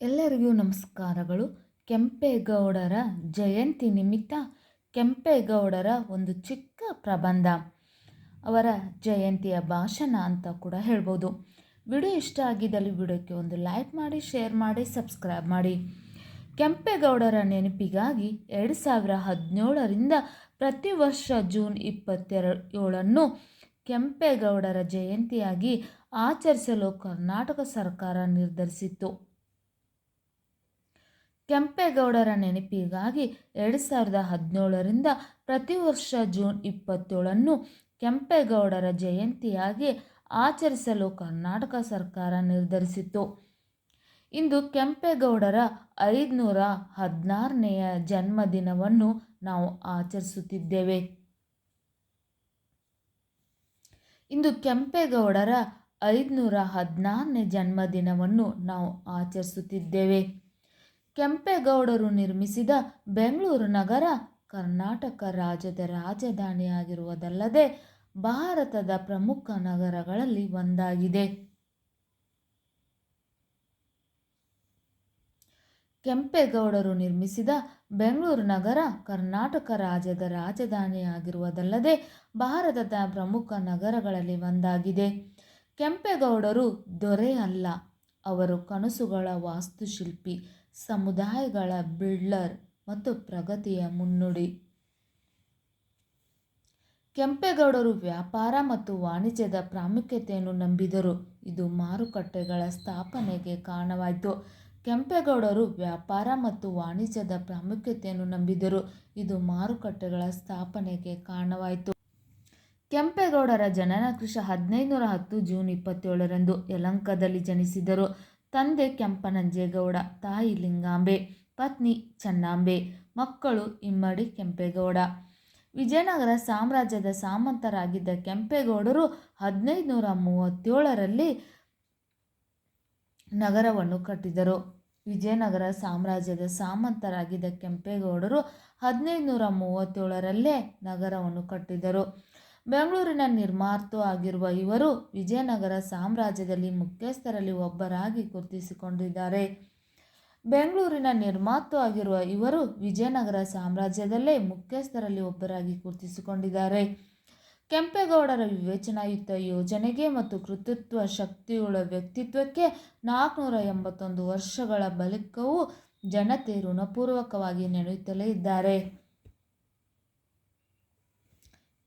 ಎಲ್ಲರಿಗೂ ನಮಸ್ಕಾರಗಳು. ಕೆಂಪೇಗೌಡರ ಜಯಂತಿ ನಿಮಿತ್ತ ಕೆಂಪೇಗೌಡರ ಒಂದು ಚಿಕ್ಕ ಪ್ರಬಂಧ. ಅವರ ಜಯಂತಿಯ ಭಾಷಣ ಅಂತ ಕೂಡ ಹೇಳ್ಬೋದು. ವಿಡಿಯೋ ಇಷ್ಟ ಆಗಿದ್ದಲ್ಲಿ ವಿಡಿಯೋಕ್ಕೆ ಒಂದು ಲೈಕ್ ಮಾಡಿ, ಶೇರ್ ಮಾಡಿ, ಸಬ್ಸ್ಕ್ರೈಬ್ ಮಾಡಿ. ಕೆಂಪೇಗೌಡರ ನೆನಪಿಗಾಗಿ ಎರಡು ಸಾವಿರ ಹದಿನೇಳರಿಂದ ಪ್ರತಿ ವರ್ಷ ಜೂನ್ ಇಪ್ಪತ್ತೆರಡು ಏಳನ್ನು ಕೆಂಪೇಗೌಡರ ಜಯಂತಿಯಾಗಿ ಆಚರಿಸಲು ಕರ್ನಾಟಕ ಸರ್ಕಾರ ನಿರ್ಧರಿಸಿತ್ತು. ಕೆಂಪೇಗೌಡರ ನೆನಪಿಗಾಗಿ ಎರಡು ಸಾವಿರದ ಹದಿನೇಳರಿಂದ ಪ್ರತಿ ವರ್ಷ ಜೂನ್ ಇಪ್ಪತ್ತೇಳನ್ನು ಕೆಂಪೇಗೌಡರ ಜಯಂತಿಯಾಗಿ ಆಚರಿಸಲು ಕರ್ನಾಟಕ ಸರ್ಕಾರ ನಿರ್ಧರಿಸಿತು ಇಂದು ಕೆಂಪೇಗೌಡರ ಐದುನೂರ ಹದಿನಾರನೆಯ ಜನ್ಮದಿನವನ್ನು ನಾವು ಆಚರಿಸುತ್ತಿದ್ದೇವೆ. ಇಂದು ಕೆಂಪೇಗೌಡರ ಐದುನೂರ ಹದಿನಾರನೇ ಜನ್ಮದಿನವನ್ನು ನಾವು ಆಚರಿಸುತ್ತಿದ್ದೇವೆ. ಕೆಂಪೇಗೌಡರು ನಿರ್ಮಿಸಿದ ಬೆಂಗಳೂರು ನಗರ ಕರ್ನಾಟಕ ರಾಜ್ಯದ ರಾಜಧಾನಿಯಾಗಿರುವುದಲ್ಲದೆ ಭಾರತದ ಪ್ರಮುಖ ನಗರಗಳಲ್ಲಿ ಒಂದಾಗಿದೆ. ಕೆಂಪೇಗೌಡರು ನಿರ್ಮಿಸಿದ ಬೆಂಗಳೂರು ನಗರ ಕರ್ನಾಟಕ ರಾಜ್ಯದ ರಾಜಧಾನಿಯಾಗಿರುವುದಲ್ಲದೆ ಭಾರತದ ಪ್ರಮುಖ ನಗರಗಳಲ್ಲಿ ಒಂದಾಗಿದೆ. ಕೆಂಪೇಗೌಡರು ದೊರೆ ಅಲ್ಲ ಅವರು ಕನಸುಗಳ ವಾಸ್ತುಶಿಲ್ಪಿ ಸಮುದಾಯಗಳ ಬಿಲ್ಡರ್ ಮತ್ತು ಪ್ರಗತಿಯ ಮುನ್ನುಡಿ. ಕೆಂಪೇಗೌಡರು ವ್ಯಾಪಾರ ಮತ್ತು ವಾಣಿಜ್ಯದ ಪ್ರಾಮುಖ್ಯತೆಯನ್ನು ನಂಬಿದರು. ಇದು ಮಾರುಕಟ್ಟೆಗಳ ಸ್ಥಾಪನೆಗೆ ಕಾರಣವಾಯಿತು. ಕೆಂಪೇಗೌಡರು ವ್ಯಾಪಾರ ಮತ್ತು ವಾಣಿಜ್ಯದ ಪ್ರಾಮುಖ್ಯತೆಯನ್ನು ನಂಬಿದರು. ಇದು ಮಾರುಕಟ್ಟೆಗಳ ಸ್ಥಾಪನೆಗೆ ಕಾರಣವಾಯಿತು. ಕೆಂಪೇಗೌಡರ ಜನನ ಕ್ರಿಶ್ ಹದಿನೈದು ನೂರ ಹತ್ತು ಜೂನ್ ಇಪ್ಪತ್ತೇಳರಂದು ಯಲಂಕದಲ್ಲಿ ಜನಿಸಿದರು. ತಂದೆ ಕೆಂಪನಂಜೇಗೌಡ ತಾಯಿ ಲಿಂಗಾಂಬೆ, ಪತ್ನಿ ಚೆನ್ನಾಂಬೆ, ಮಕ್ಕಳು ಇಮ್ಮಡಿ ಕೆಂಪೇಗೌಡ. ವಿಜಯನಗರ ಸಾಮ್ರಾಜ್ಯದ ಸಾಮಂತರಾಗಿದ್ದ ಕೆಂಪೇಗೌಡರು ಹದಿನೈದು ನೂರ ಮೂವತ್ತೇಳರಲ್ಲಿ ನಗರವನ್ನು ಕಟ್ಟಿದರು. ವಿಜಯನಗರ ಸಾಮ್ರಾಜ್ಯದ ಸಾಮಂತರಾಗಿದ್ದ ಕೆಂಪೇಗೌಡರು ಹದಿನೈದು ನೂರ ಮೂವತ್ತೇಳರಲ್ಲೇ ನಗರವನ್ನು ಕಟ್ಟಿದರು. ಬೆಂಗಳೂರಿನ ನಿರ್ಮಾತೃ ಆಗಿರುವ ಇವರು ವಿಜಯನಗರ ಸಾಮ್ರಾಜ್ಯದಲ್ಲಿ ಮುಖ್ಯಸ್ಥರಲ್ಲಿ ಒಬ್ಬರಾಗಿ ಗುರುತಿಸಿಕೊಂಡಿದ್ದಾರೆ. ಬೆಂಗಳೂರಿನ ನಿರ್ಮಾತೃ ಆಗಿರುವ ಇವರು ವಿಜಯನಗರ ಸಾಮ್ರಾಜ್ಯದಲ್ಲೇ ಮುಖ್ಯಸ್ಥರಲ್ಲಿ ಒಬ್ಬರಾಗಿ ಗುರುತಿಸಿಕೊಂಡಿದ್ದಾರೆ. ಕೆಂಪೇಗೌಡರ ವಿವೇಚನಾಯುಕ್ತ ಯೋಜನೆಗೆ ಮತ್ತು ಕೃತಿತ್ವ ಶಕ್ತಿಯುಳ್ಳ ವ್ಯಕ್ತಿತ್ವಕ್ಕೆ ನಾಲ್ಕುನೂರ ಎಂಬತ್ತೊಂದು ವರ್ಷಗಳ ಬಳಿಕವೂ ಜನತೆ ಋಣಪೂರ್ವಕವಾಗಿ ನೆನೆಯುತ್ತಲೇ ಇದ್ದಾರೆ.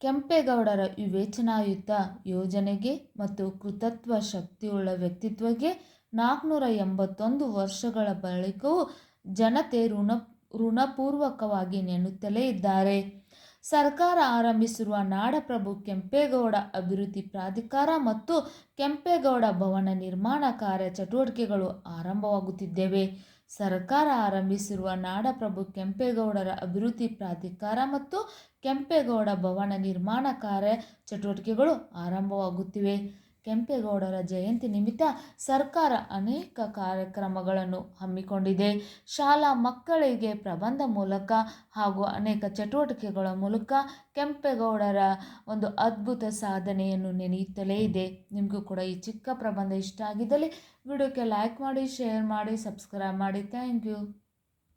ಕೆಂಪೇಗೌಡರ ವಿವೇಚನಾಯುತ ಯೋಜನೆಗೆ ಮತ್ತು ಕೃತತ್ವ ಶಕ್ತಿಯುಳ್ಳ ವ್ಯಕ್ತಿತ್ವಕ್ಕೆ ನಾಲ್ಕುನೂರ ಎಂಬತ್ತೊಂದು ವರ್ಷಗಳ ಬಳಿಕವೂ ಜನತೆ ಋಣ, ಋಣಪೂರ್ವಕವಾಗಿ ನೆನ್ನುತ್ತಲೇ ಇದ್ದಾರೆ. ಸರ್ಕಾರ ಆರಂಭಿಸಿರುವ ನಾಡಪ್ರಭು ಕೆಂಪೇಗೌಡ ಅಭಿವೃದ್ಧಿ ಪ್ರಾಧಿಕಾರ ಮತ್ತು ಕೆಂಪೇಗೌಡ ಭವನ ನಿರ್ಮಾಣ ಕಾರ್ಯ ಚಟುವಟಿಕೆಗಳು ಆರಂಭವಾಗುತ್ತಿದ್ದೇವೆ. ಸರ್ಕಾರ ಆರಂಭಿಸಿರುವ ನಾಡಪ್ರಭು ಕೆಂಪೇಗೌಡರ ಅಭಿವೃದ್ಧಿ ಪ್ರಾಧಿಕಾರ ಮತ್ತು ಕೆಂಪೇಗೌಡ ಭವನ ನಿರ್ಮಾಣ ಕಾರ್ಯ ಚಟುವಟಿಕೆಗಳು ಆರಂಭವಾಗುತ್ತಿವೆ. ಕೆಂಪೇಗೌಡರ ಜಯಂತಿ ನಿಮಿತ್ತ ಸರ್ಕಾರ ಅನೇಕ ಕಾರ್ಯಕ್ರಮಗಳನ್ನು ಹಮ್ಮಿಕೊಂಡಿದೆ. ಶಾಲಾ ಮಕ್ಕಳಿಗೆ ಪ್ರಬಂಧ ಮೂಲಕ ಹಾಗೂ ಅನೇಕ ಚಟುವಟಿಕೆಗಳ ಮೂಲಕ ಕೆಂಪೇಗೌಡರ ಒಂದು ಅದ್ಭುತ ಸಾಧನೆಯನ್ನು ನೆನೆಯುತ್ತಲೇ ಇದೆ. ನಿಮಗೂ ಕೂಡ ಈ ಚಿಕ್ಕ ಪ್ರಬಂಧ ಇಷ್ಟ ಆಗಿದ್ದಲ್ಲಿ ವಿಡಿಯೋಕ್ಕೆ ಲೈಕ್ ಮಾಡಿ ಶೇರ್ ಮಾಡಿ ಸಬ್ಸ್ಕ್ರೈಬ್ ಮಾಡಿ. Thank you